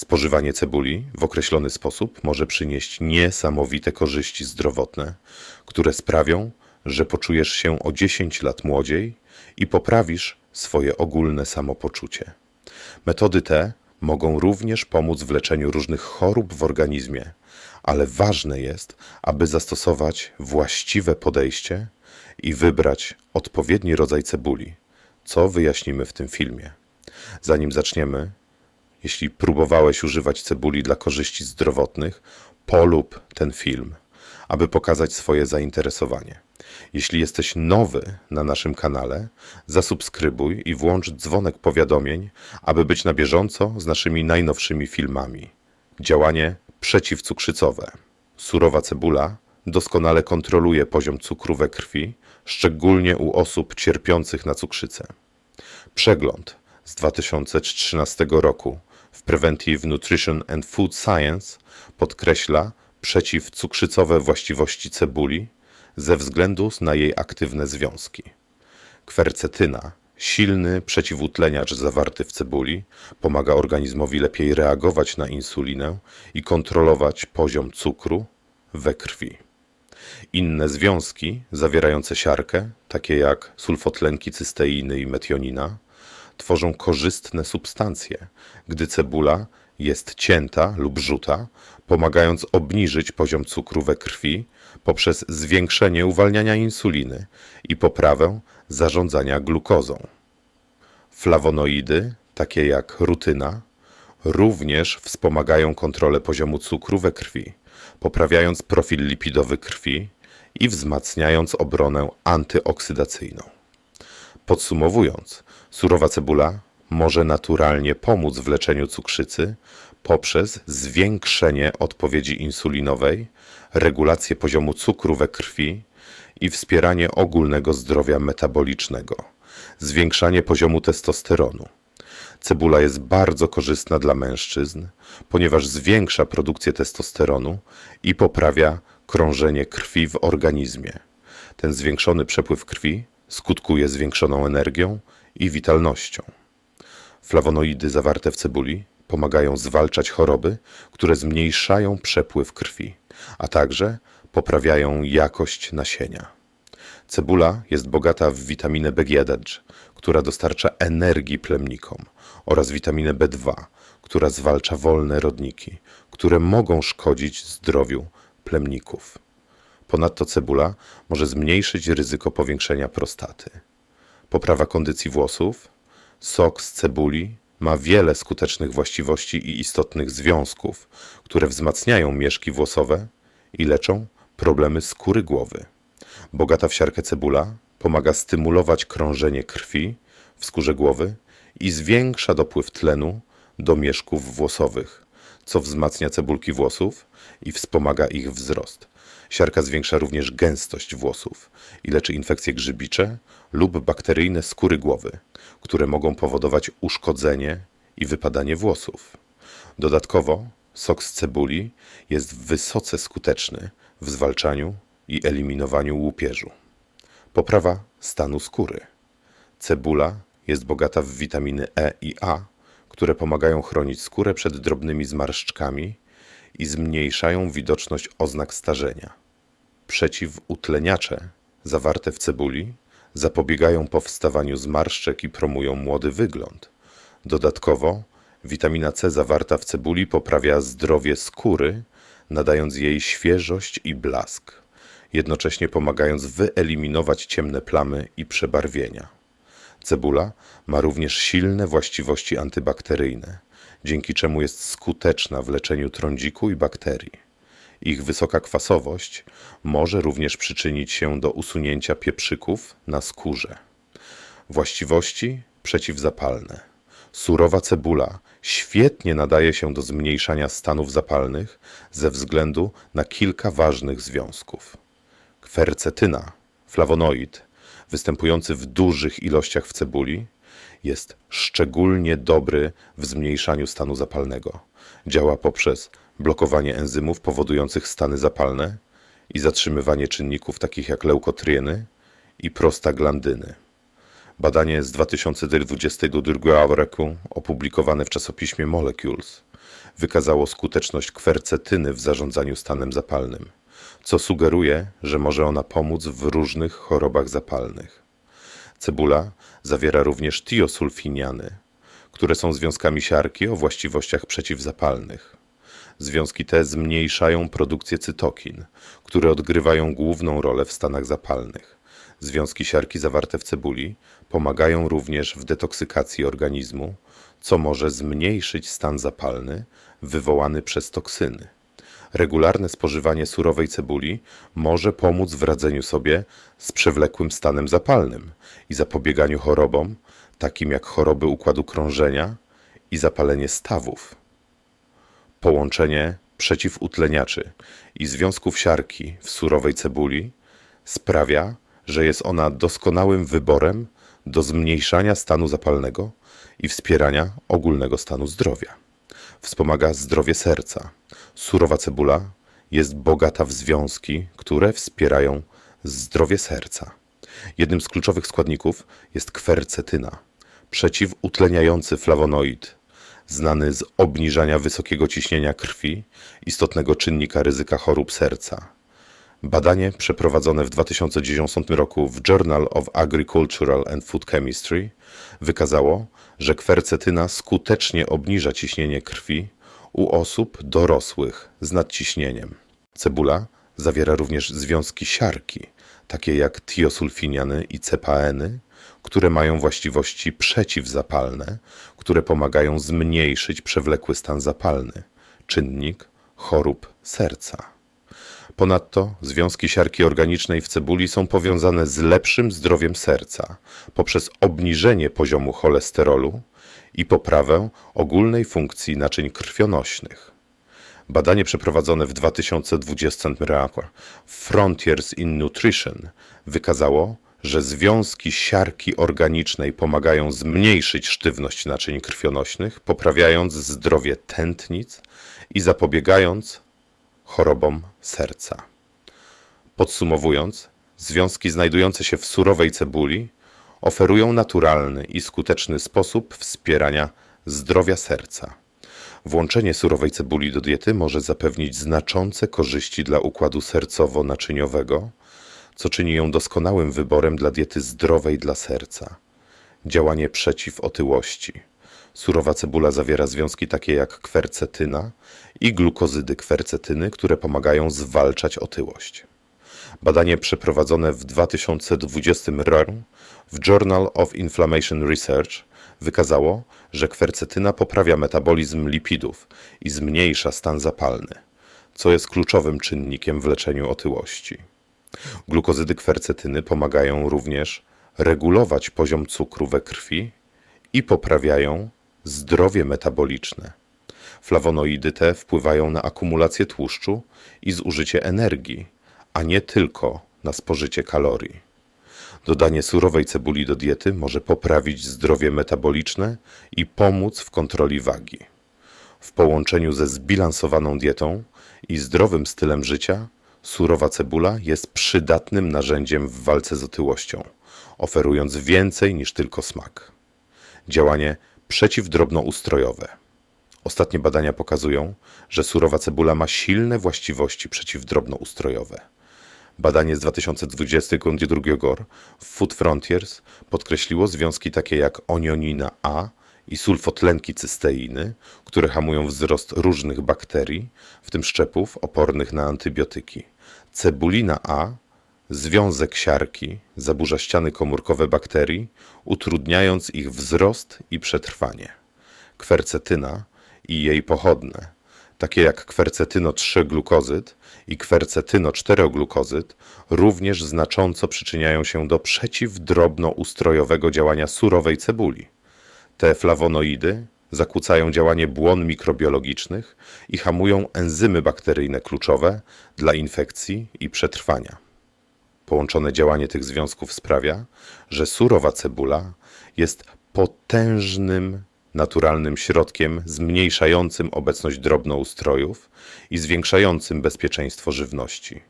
Spożywanie cebuli w określony sposób może przynieść niesamowite korzyści zdrowotne, które sprawią, że poczujesz się o 10 lat młodziej i poprawisz swoje ogólne samopoczucie. Metody te mogą również pomóc w leczeniu różnych chorób w organizmie, ale ważne jest, aby zastosować właściwe podejście i wybrać odpowiedni rodzaj cebuli, co wyjaśnimy w tym filmie. Zanim zaczniemy, jeśli próbowałeś używać cebuli dla korzyści zdrowotnych, polub ten film, aby pokazać swoje zainteresowanie. Jeśli jesteś nowy na naszym kanale, zasubskrybuj i włącz dzwonek powiadomień, aby być na bieżąco z naszymi najnowszymi filmami. Działanie przeciwcukrzycowe. Surowa cebula doskonale kontroluje poziom cukru we krwi, szczególnie u osób cierpiących na cukrzycę. Przegląd z 2013 roku w Preventive Nutrition and Food Science podkreśla przeciwcukrzycowe właściwości cebuli ze względu na jej aktywne związki. Kwercetyna, silny przeciwutleniacz zawarty w cebuli, pomaga organizmowi lepiej reagować na insulinę i kontrolować poziom cukru we krwi. Inne związki zawierające siarkę, takie jak sulfotlenki cysteiny i metionina, tworzą korzystne substancje, gdy cebula jest cięta lub rzuta, pomagając obniżyć poziom cukru we krwi poprzez zwiększenie uwalniania insuliny i poprawę zarządzania glukozą. Flawonoidy, takie jak rutyna, również wspomagają kontrolę poziomu cukru we krwi, poprawiając profil lipidowy krwi i wzmacniając obronę antyoksydacyjną. Podsumowując, surowa cebula może naturalnie pomóc w leczeniu cukrzycy poprzez zwiększenie odpowiedzi insulinowej, regulację poziomu cukru we krwi i wspieranie ogólnego zdrowia metabolicznego, zwiększanie poziomu testosteronu. Cebula jest bardzo korzystna dla mężczyzn, ponieważ zwiększa produkcję testosteronu i poprawia krążenie krwi w organizmie. Ten zwiększony przepływ krwi skutkuje zwiększoną energią i witalnością. Flawonoidy zawarte w cebuli pomagają zwalczać choroby, które zmniejszają przepływ krwi, a także poprawiają jakość nasienia. Cebula jest bogata w witaminę B1, która dostarcza energii plemnikom, oraz witaminę B2, która zwalcza wolne rodniki, które mogą szkodzić zdrowiu plemników. Ponadto cebula może zmniejszyć ryzyko powiększenia prostaty. Poprawa kondycji włosów. Sok z cebuli ma wiele skutecznych właściwości i istotnych związków, które wzmacniają mieszki włosowe i leczą problemy skóry głowy. Bogata w siarkę cebula pomaga stymulować krążenie krwi w skórze głowy i zwiększa dopływ tlenu do mieszków włosowych, co wzmacnia cebulki włosów i wspomaga ich wzrost. Siarka zwiększa również gęstość włosów i leczy infekcje grzybicze lub bakteryjne skóry głowy, które mogą powodować uszkodzenie i wypadanie włosów. Dodatkowo sok z cebuli jest wysoce skuteczny w zwalczaniu i eliminowaniu łupieżu. Poprawa stanu skóry. Cebula jest bogata w witaminy E i A, które pomagają chronić skórę przed drobnymi zmarszczkami i zmniejszają widoczność oznak starzenia. Przeciwutleniacze zawarte w cebuli zapobiegają powstawaniu zmarszczek i promują młody wygląd. Dodatkowo witamina C zawarta w cebuli poprawia zdrowie skóry, nadając jej świeżość i blask, jednocześnie pomagając wyeliminować ciemne plamy i przebarwienia. Cebula ma również silne właściwości antybakteryjne, dzięki czemu jest skuteczna w leczeniu trądziku i bakterii. Ich wysoka kwasowość może również przyczynić się do usunięcia pieprzyków na skórze. Właściwości przeciwzapalne. Surowa cebula świetnie nadaje się do zmniejszania stanów zapalnych ze względu na kilka ważnych związków. Kwercetyna, flawonoid, występujący w dużych ilościach w cebuli, jest szczególnie dobry w zmniejszaniu stanu zapalnego. Działa poprzez blokowanie enzymów powodujących stany zapalne i zatrzymywanie czynników takich jak leukotrieny i prostaglandyny. Badanie z 2022 roku opublikowane w czasopiśmie Molecules wykazało skuteczność kwercetyny w zarządzaniu stanem zapalnym, co sugeruje, że może ona pomóc w różnych chorobach zapalnych. Cebula zawiera również tiosulfiniany, które są związkami siarki o właściwościach przeciwzapalnych. Związki te zmniejszają produkcję cytokin, które odgrywają główną rolę w stanach zapalnych. Związki siarki zawarte w cebuli pomagają również w detoksykacji organizmu, co może zmniejszyć stan zapalny wywołany przez toksyny. Regularne spożywanie surowej cebuli może pomóc w radzeniu sobie z przewlekłym stanem zapalnym i zapobieganiu chorobom, takim jak choroby układu krążenia i zapalenie stawów. Połączenie przeciwutleniaczy i związków siarki w surowej cebuli sprawia, że jest ona doskonałym wyborem do zmniejszania stanu zapalnego i wspierania ogólnego stanu zdrowia. Wspomaga zdrowie serca. Surowa cebula jest bogata w związki, które wspierają zdrowie serca. Jednym z kluczowych składników jest kwercetyna, przeciwutleniający flawonoid, znany z obniżania wysokiego ciśnienia krwi, istotnego czynnika ryzyka chorób serca. Badanie przeprowadzone w 2010 roku w Journal of Agricultural and Food Chemistry wykazało, że kwercetyna skutecznie obniża ciśnienie krwi u osób dorosłych z nadciśnieniem. Cebula zawiera również związki siarki, takie jak tiosulfiniany i cepaeny, które mają właściwości przeciwzapalne, które pomagają zmniejszyć przewlekły stan zapalny, czynnik chorób serca. Ponadto związki siarki organicznej w cebuli są powiązane z lepszym zdrowiem serca poprzez obniżenie poziomu cholesterolu i poprawę ogólnej funkcji naczyń krwionośnych. Badanie przeprowadzone w 2020 roku Frontiers in Nutrition wykazało, że związki siarki organicznej pomagają zmniejszyć sztywność naczyń krwionośnych, poprawiając zdrowie tętnic i zapobiegając chorobom serca. Podsumowując, związki znajdujące się w surowej cebuli oferują naturalny i skuteczny sposób wspierania zdrowia serca. Włączenie surowej cebuli do diety może zapewnić znaczące korzyści dla układu sercowo-naczyniowego, co czyni ją doskonałym wyborem dla diety zdrowej dla serca. Działanie przeciw otyłości. Surowa cebula zawiera związki takie jak kwercetyna i glukozydy kwercetyny, które pomagają zwalczać otyłość. Badanie przeprowadzone w 2020 roku w Journal of Inflammation Research wykazało, że kwercetyna poprawia metabolizm lipidów i zmniejsza stan zapalny, co jest kluczowym czynnikiem w leczeniu otyłości. Glukozydy kwercetyny pomagają również regulować poziom cukru we krwi i poprawiają zdrowie metaboliczne. Flawonoidy te wpływają na akumulację tłuszczu i zużycie energii, a nie tylko na spożycie kalorii. Dodanie surowej cebuli do diety może poprawić zdrowie metaboliczne i pomóc w kontroli wagi. W połączeniu ze zbilansowaną dietą i zdrowym stylem życia, surowa cebula jest przydatnym narzędziem w walce z otyłością, oferując więcej niż tylko smak. Działanie przeciwdrobnoustrojowe. Ostatnie badania pokazują, że surowa cebula ma silne właściwości przeciwdrobnoustrojowe. Badanie z 2022 roku w Food Frontiers podkreśliło związki takie jak onionina A i sulfotlenki cysteiny, które hamują wzrost różnych bakterii, w tym szczepów opornych na antybiotyki. Cebulina A, związek siarki, zaburza ściany komórkowe bakterii, utrudniając ich wzrost i przetrwanie. Kwercetyna i jej pochodne, takie jak kwercetyno-3-glukozyd i kwercetyno-4-glukozyd, również znacząco przyczyniają się do przeciwdrobnoustrojowego działania surowej cebuli. Te flawonoidy zakłócają działanie błon mikrobiologicznych i hamują enzymy bakteryjne kluczowe dla infekcji i przetrwania. Połączone działanie tych związków sprawia, że surowa cebula jest potężnym naturalnym środkiem zmniejszającym obecność drobnoustrojów i zwiększającym bezpieczeństwo żywności.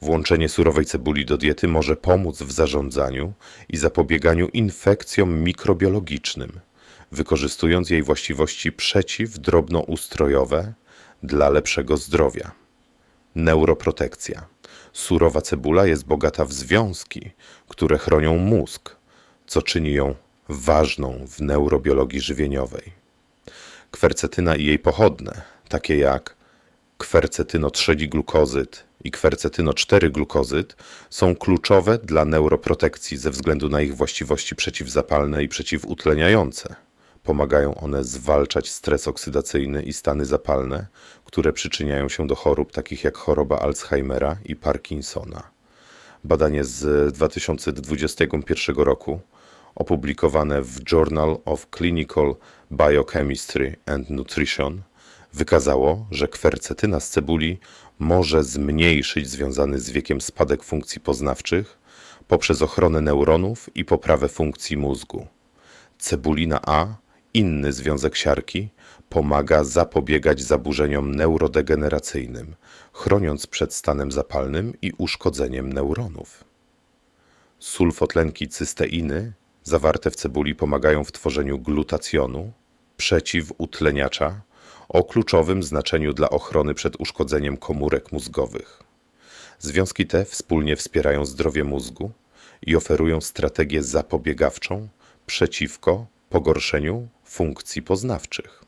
Włączenie surowej cebuli do diety może pomóc w zarządzaniu i zapobieganiu infekcjom mikrobiologicznym, wykorzystując jej właściwości przeciwdrobnoustrojowe dla lepszego zdrowia. Neuroprotekcja. Surowa cebula jest bogata w związki, które chronią mózg, co czyni ją ważną w neurobiologii żywieniowej. Kwercetyna i jej pochodne, takie jak kwercetyno-3-glukozyd i kwercetyno-4-glukozyd, są kluczowe dla neuroprotekcji ze względu na ich właściwości przeciwzapalne i przeciwutleniające. Pomagają one zwalczać stres oksydacyjny i stany zapalne, które przyczyniają się do chorób takich jak choroba Alzheimera i Parkinsona. Badanie z 2021 roku, opublikowane w Journal of Clinical Biochemistry and Nutrition, wykazało, że kwercetyna z cebuli może zmniejszyć związany z wiekiem spadek funkcji poznawczych poprzez ochronę neuronów i poprawę funkcji mózgu. Cebulina A, inny związek siarki, pomaga zapobiegać zaburzeniom neurodegeneracyjnym, chroniąc przed stanem zapalnym i uszkodzeniem neuronów. Sulfotlenki cysteiny zawarte w cebuli pomagają w tworzeniu glutacjonu, przeciwutleniacza, o kluczowym znaczeniu dla ochrony przed uszkodzeniem komórek mózgowych. Związki te wspólnie wspierają zdrowie mózgu i oferują strategię zapobiegawczą przeciwko pogorszeniu funkcji poznawczych.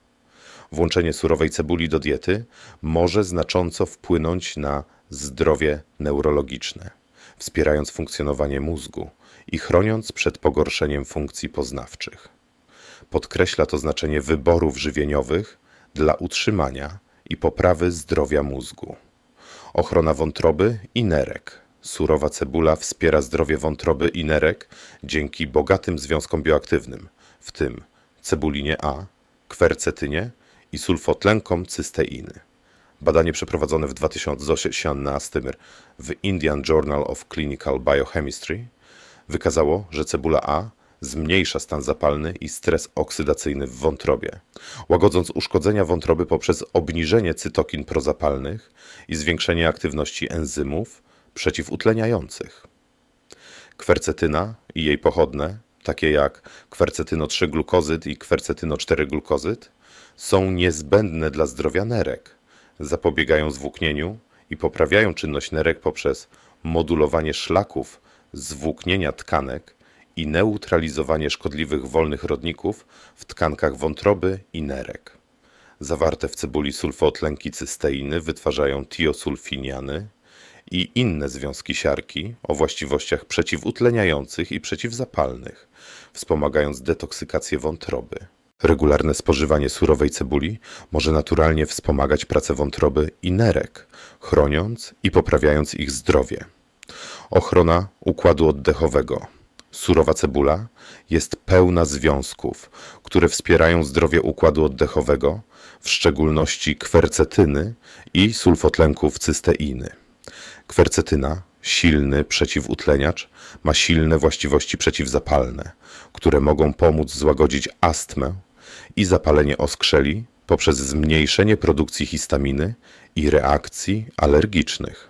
Włączenie surowej cebuli do diety może znacząco wpłynąć na zdrowie neurologiczne, wspierając funkcjonowanie mózgu i chroniąc przed pogorszeniem funkcji poznawczych. Podkreśla to znaczenie wyborów żywieniowych dla utrzymania i poprawy zdrowia mózgu. Ochrona wątroby i nerek. Surowa cebula wspiera zdrowie wątroby i nerek dzięki bogatym związkom bioaktywnym, w tym cebulinie A, kwercetynie i sulfotlenkom cysteiny. Badanie przeprowadzone w 2018 w Indian Journal of Clinical Biochemistry wykazało, że cebula A zmniejsza stan zapalny i stres oksydacyjny w wątrobie, łagodząc uszkodzenia wątroby poprzez obniżenie cytokin prozapalnych i zwiększenie aktywności enzymów przeciwutleniających. Kwercetyna i jej pochodne, takie jak kwercetyno-3-glukozyd i kwercetyno-4-glukozyd, są niezbędne dla zdrowia nerek, zapobiegają zwłóknieniu i poprawiają czynność nerek poprzez modulowanie szlaków zwłóknienia tkanek i neutralizowanie szkodliwych wolnych rodników w tkankach wątroby i nerek. Zawarte w cebuli sulfotlenki cysteiny wytwarzają tiosulfiniany i inne związki siarki o właściwościach przeciwutleniających i przeciwzapalnych, wspomagając detoksykację wątroby. Regularne spożywanie surowej cebuli może naturalnie wspomagać pracę wątroby i nerek, chroniąc i poprawiając ich zdrowie. Ochrona układu oddechowego. Surowa cebula jest pełna związków, które wspierają zdrowie układu oddechowego, w szczególności kwercetyny i sulfotlenków cysteiny. Kwercetyna, silny przeciwutleniacz, ma silne właściwości przeciwzapalne, które mogą pomóc złagodzić astmę i zapalenie oskrzeli poprzez zmniejszenie produkcji histaminy i reakcji alergicznych.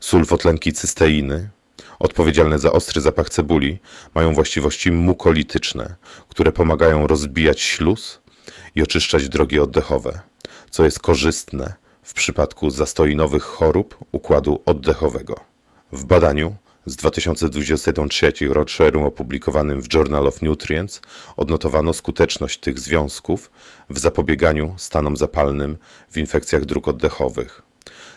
Sulfotlenki cysteiny, odpowiedzialne za ostry zapach cebuli, mają właściwości mukolityczne, które pomagają rozbijać śluz i oczyszczać drogi oddechowe, co jest korzystne w przypadku zastoi nowych chorób układu oddechowego. W badaniu z 2023 roku opublikowanym w Journal of Nutrients odnotowano skuteczność tych związków w zapobieganiu stanom zapalnym w infekcjach dróg oddechowych.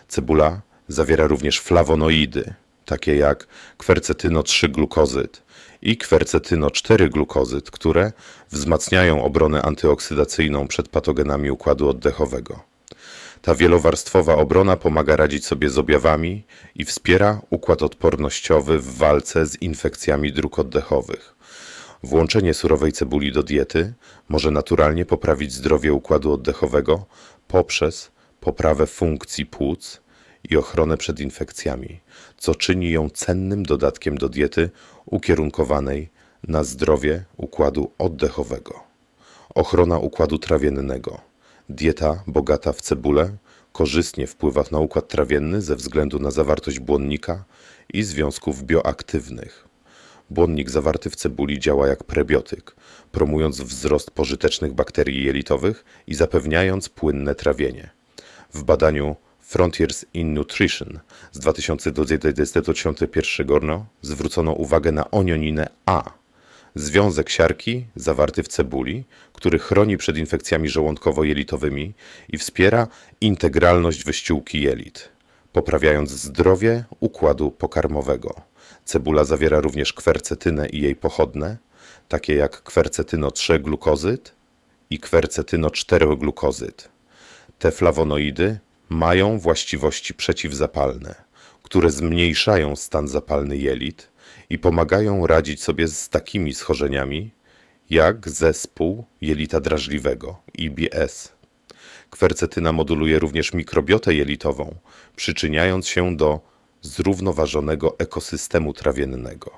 Cebula zawiera również flawonoidy, takie jak kwercetyno-3-glukozyd i kwercetyno-4-glukozyd, które wzmacniają obronę antyoksydacyjną przed patogenami układu oddechowego. Ta wielowarstwowa obrona pomaga radzić sobie z objawami i wspiera układ odpornościowy w walce z infekcjami dróg oddechowych. Włączenie surowej cebuli do diety może naturalnie poprawić zdrowie układu oddechowego poprzez poprawę funkcji płuc i ochronę przed infekcjami, co czyni ją cennym dodatkiem do diety ukierunkowanej na zdrowie układu oddechowego. Ochrona układu trawiennego. Dieta bogata w cebulę korzystnie wpływa na układ trawienny ze względu na zawartość błonnika i związków bioaktywnych. Błonnik zawarty w cebuli działa jak prebiotyk, promując wzrost pożytecznych bakterii jelitowych i zapewniając płynne trawienie. W badaniu Frontiers in Nutrition z 2021 roku zwrócono uwagę na onioninę A, związek siarki zawarty w cebuli, który chroni przed infekcjami żołądkowo-jelitowymi i wspiera integralność wyściółki jelit, poprawiając zdrowie układu pokarmowego. Cebula zawiera również kwercetynę i jej pochodne, takie jak kwercetyno-3-glukozyd i kwercetyno-4-glukozyd. Te flawonoidy mają właściwości przeciwzapalne, które zmniejszają stan zapalny jelit i pomagają radzić sobie z takimi schorzeniami jak zespół jelita drażliwego IBS. Kwercetyna moduluje również mikrobiotę jelitową, przyczyniając się do zrównoważonego ekosystemu trawiennego.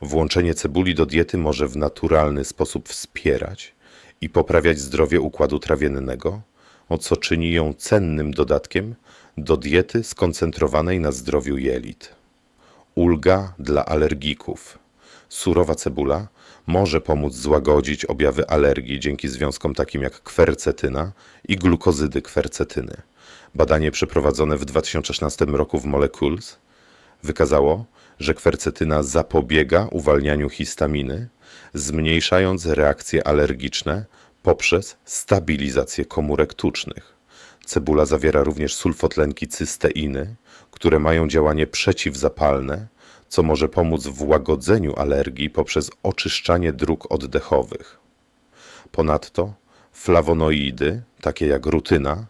Włączenie cebuli do diety może w naturalny sposób wspierać i poprawiać zdrowie układu trawiennego, o co czyni ją cennym dodatkiem do diety skoncentrowanej na zdrowiu jelit. Ulga dla alergików. Surowa cebula może pomóc złagodzić objawy alergii dzięki związkom takim jak kwercetyna i glukozydy kwercetyny. Badanie przeprowadzone w 2016 roku w Molecules wykazało, że kwercetyna zapobiega uwalnianiu histaminy, zmniejszając reakcje alergiczne poprzez stabilizację komórek tucznych. Cebula zawiera również sulfotlenki cysteiny, które mają działanie przeciwzapalne, co może pomóc w łagodzeniu alergii poprzez oczyszczanie dróg oddechowych. Ponadto flawonoidy, takie jak rutyna,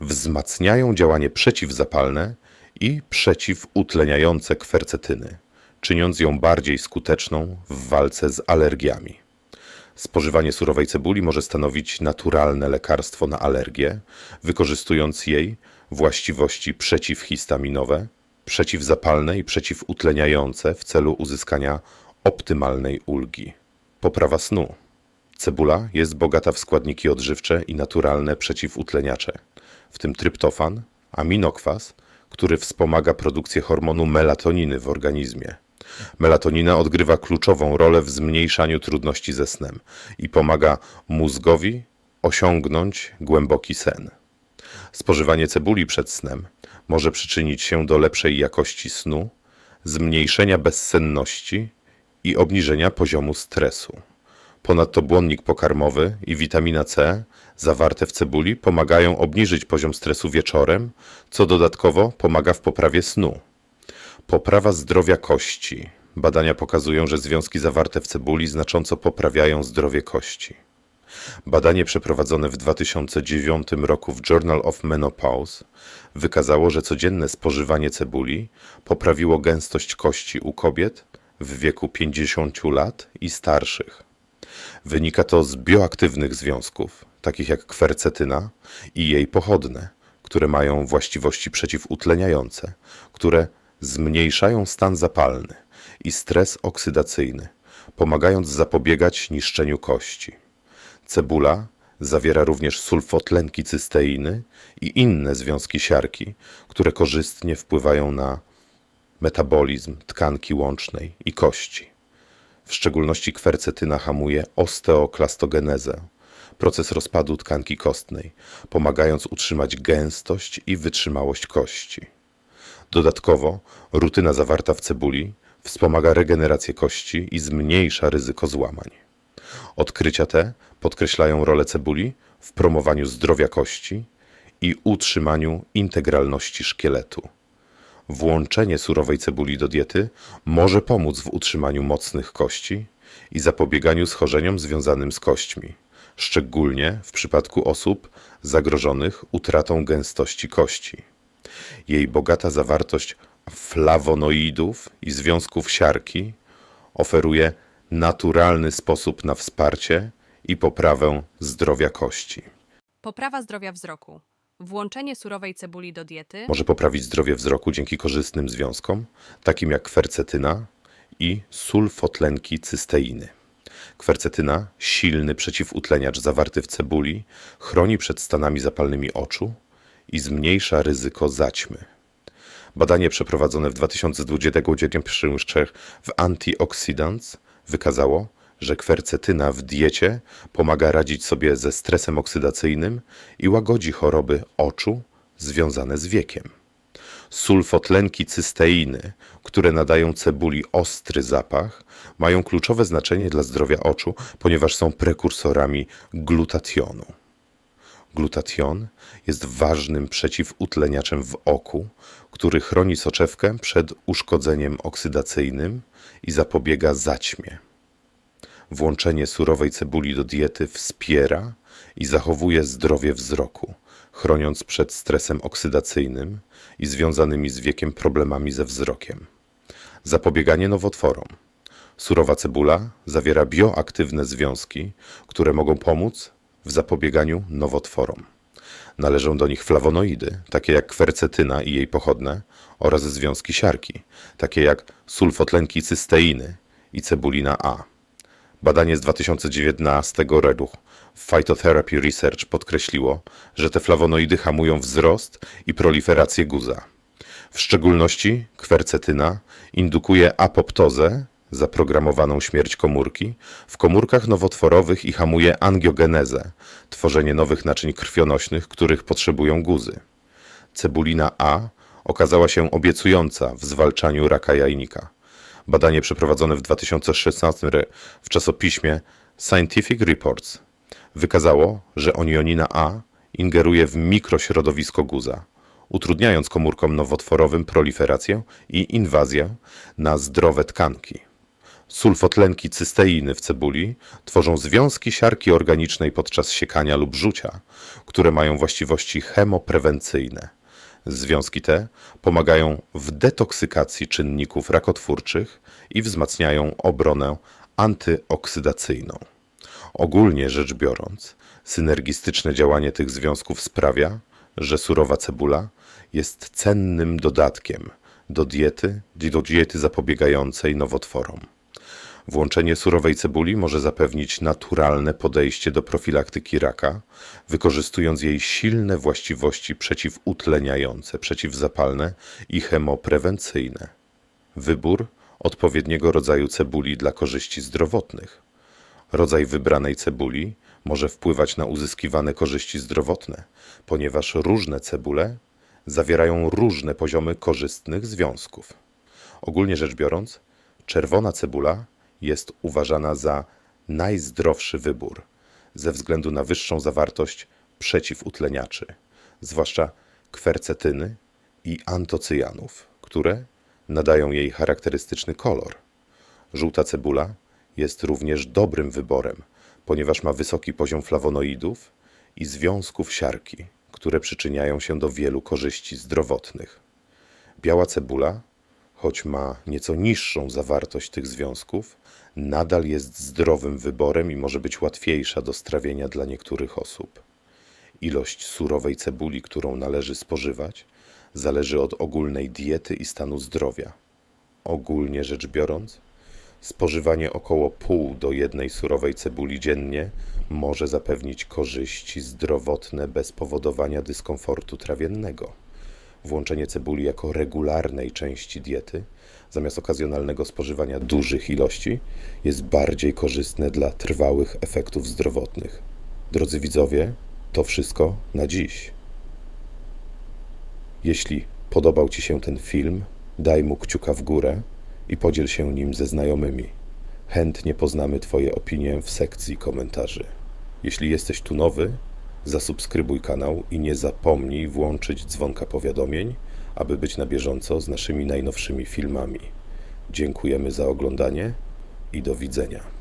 wzmacniają działanie przeciwzapalne i przeciwutleniające kwercetyny, czyniąc ją bardziej skuteczną w walce z alergiami. Spożywanie surowej cebuli może stanowić naturalne lekarstwo na alergię, wykorzystując jej właściwości przeciwhistaminowe, przeciwzapalne i przeciwutleniające w celu uzyskania optymalnej ulgi. Poprawa snu. Cebula jest bogata w składniki odżywcze i naturalne przeciwutleniacze, w tym tryptofan, aminokwas, który wspomaga produkcję hormonu melatoniny w organizmie. Melatonina odgrywa kluczową rolę w zmniejszaniu trudności ze snem i pomaga mózgowi osiągnąć głęboki sen. Spożywanie cebuli przed snem może przyczynić się do lepszej jakości snu, zmniejszenia bezsenności i obniżenia poziomu stresu. Ponadto błonnik pokarmowy i witamina C zawarte w cebuli pomagają obniżyć poziom stresu wieczorem, co dodatkowo pomaga w poprawie snu. Poprawa zdrowia kości. Badania pokazują, że związki zawarte w cebuli znacząco poprawiają zdrowie kości. Badanie przeprowadzone w 2009 roku w Journal of Menopause wykazało, że codzienne spożywanie cebuli poprawiło gęstość kości u kobiet w wieku 50 lat i starszych. Wynika to z bioaktywnych związków, takich jak kwercetyna i jej pochodne, które mają właściwości przeciwutleniające, które zmniejszają stan zapalny i stres oksydacyjny, pomagając zapobiegać niszczeniu kości. Cebula zawiera również sulfotlenki cysteiny i inne związki siarki, które korzystnie wpływają na metabolizm tkanki łącznej i kości. W szczególności kwercetyna hamuje osteoklastogenezę, proces rozpadu tkanki kostnej, pomagając utrzymać gęstość i wytrzymałość kości. Dodatkowo rutyna zawarta w cebuli wspomaga regenerację kości i zmniejsza ryzyko złamań. Odkrycia te podkreślają rolę cebuli w promowaniu zdrowia kości i utrzymaniu integralności szkieletu. Włączenie surowej cebuli do diety może pomóc w utrzymaniu mocnych kości i zapobieganiu schorzeniom związanym z kośćmi, szczególnie w przypadku osób zagrożonych utratą gęstości kości. Jej bogata zawartość flawonoidów i związków siarki oferuje naturalny sposób na wsparcie i poprawę zdrowia kości. Poprawa zdrowia wzroku. Włączenie surowej cebuli do diety Może poprawić zdrowie wzroku dzięki korzystnym związkom, takim jak kwercetyna i sulfotlenki cysteiny. Kwercetyna, silny przeciwutleniacz zawarty w cebuli, chroni przed stanami zapalnymi oczu i zmniejsza ryzyko zaćmy. Badanie przeprowadzone w 2021 w Antioxidants wykazało, że kwercetyna w diecie pomaga radzić sobie ze stresem oksydacyjnym i łagodzi choroby oczu związane z wiekiem. Sulfotlenki cysteiny, które nadają cebuli ostry zapach, mają kluczowe znaczenie dla zdrowia oczu, ponieważ są prekursorami glutationu. Glutation jest ważnym przeciwutleniaczem w oku, który chroni soczewkę przed uszkodzeniem oksydacyjnym i zapobiega zaćmie. Włączenie surowej cebuli do diety wspiera i zachowuje zdrowie wzroku, chroniąc przed stresem oksydacyjnym i związanymi z wiekiem problemami ze wzrokiem. Zapobieganie nowotworom. Surowa cebula zawiera bioaktywne związki, które mogą pomóc w zapobieganiu nowotworom. Należą do nich flawonoidy, takie jak kwercetyna i jej pochodne, oraz związki siarki, takie jak sulfotlenki cysteiny i cebulina A. Badanie z 2019 roku Phytotherapy Research podkreśliło, że te flawonoidy hamują wzrost i proliferację guza. W szczególności kwercetyna indukuje apoptozę, zaprogramowaną śmierć komórki, w komórkach nowotworowych i hamuje angiogenezę, tworzenie nowych naczyń krwionośnych, których potrzebują guzy. Cebulina A okazała się obiecująca w zwalczaniu raka jajnika. Badanie przeprowadzone w 2016 r. w czasopiśmie Scientific Reports wykazało, że onionina A ingeruje w mikrośrodowisko guza, utrudniając komórkom nowotworowym proliferację i inwazję na zdrowe tkanki. Sulfotlenki cysteiny w cebuli tworzą związki siarki organicznej podczas siekania lub rzucia, które mają właściwości chemoprewencyjne. Związki te pomagają w detoksykacji czynników rakotwórczych i wzmacniają obronę antyoksydacyjną. Ogólnie rzecz biorąc, synergistyczne działanie tych związków sprawia, że surowa cebula jest cennym dodatkiem do diety, do diety zapobiegającej nowotworom. Włączenie surowej cebuli może zapewnić naturalne podejście do profilaktyki raka, wykorzystując jej silne właściwości przeciwutleniające, przeciwzapalne i chemoprewencyjne. Wybór odpowiedniego rodzaju cebuli dla korzyści zdrowotnych. Rodzaj wybranej cebuli może wpływać na uzyskiwane korzyści zdrowotne, ponieważ różne cebule zawierają różne poziomy korzystnych związków. Ogólnie rzecz biorąc, czerwona cebula jest uważana za najzdrowszy wybór ze względu na wyższą zawartość przeciwutleniaczy, zwłaszcza kwercetyny i antocyjanów, które nadają jej charakterystyczny kolor. Żółta cebula jest również dobrym wyborem, ponieważ ma wysoki poziom flawonoidów i związków siarki, które przyczyniają się do wielu korzyści zdrowotnych. Biała cebula, choć ma nieco niższą zawartość tych związków, nadal jest zdrowym wyborem i może być łatwiejsza do strawienia dla niektórych osób. Ilość surowej cebuli, którą należy spożywać, zależy od ogólnej diety i stanu zdrowia. Ogólnie rzecz biorąc, spożywanie około pół do jednej surowej cebuli dziennie może zapewnić korzyści zdrowotne bez powodowania dyskomfortu trawiennego. Włączenie cebuli jako regularnej części diety, zamiast okazjonalnego spożywania dużych ilości, jest bardziej korzystne dla trwałych efektów zdrowotnych. Drodzy widzowie, to wszystko na dziś. Jeśli podobał Ci się ten film, daj mu kciuka w górę i podziel się nim ze znajomymi. Chętnie poznamy Twoje opinie w sekcji komentarzy. Jeśli jesteś tu nowy, zasubskrybuj kanał i nie zapomnij włączyć dzwonka powiadomień, aby być na bieżąco z naszymi najnowszymi filmami. Dziękujemy za oglądanie i do widzenia.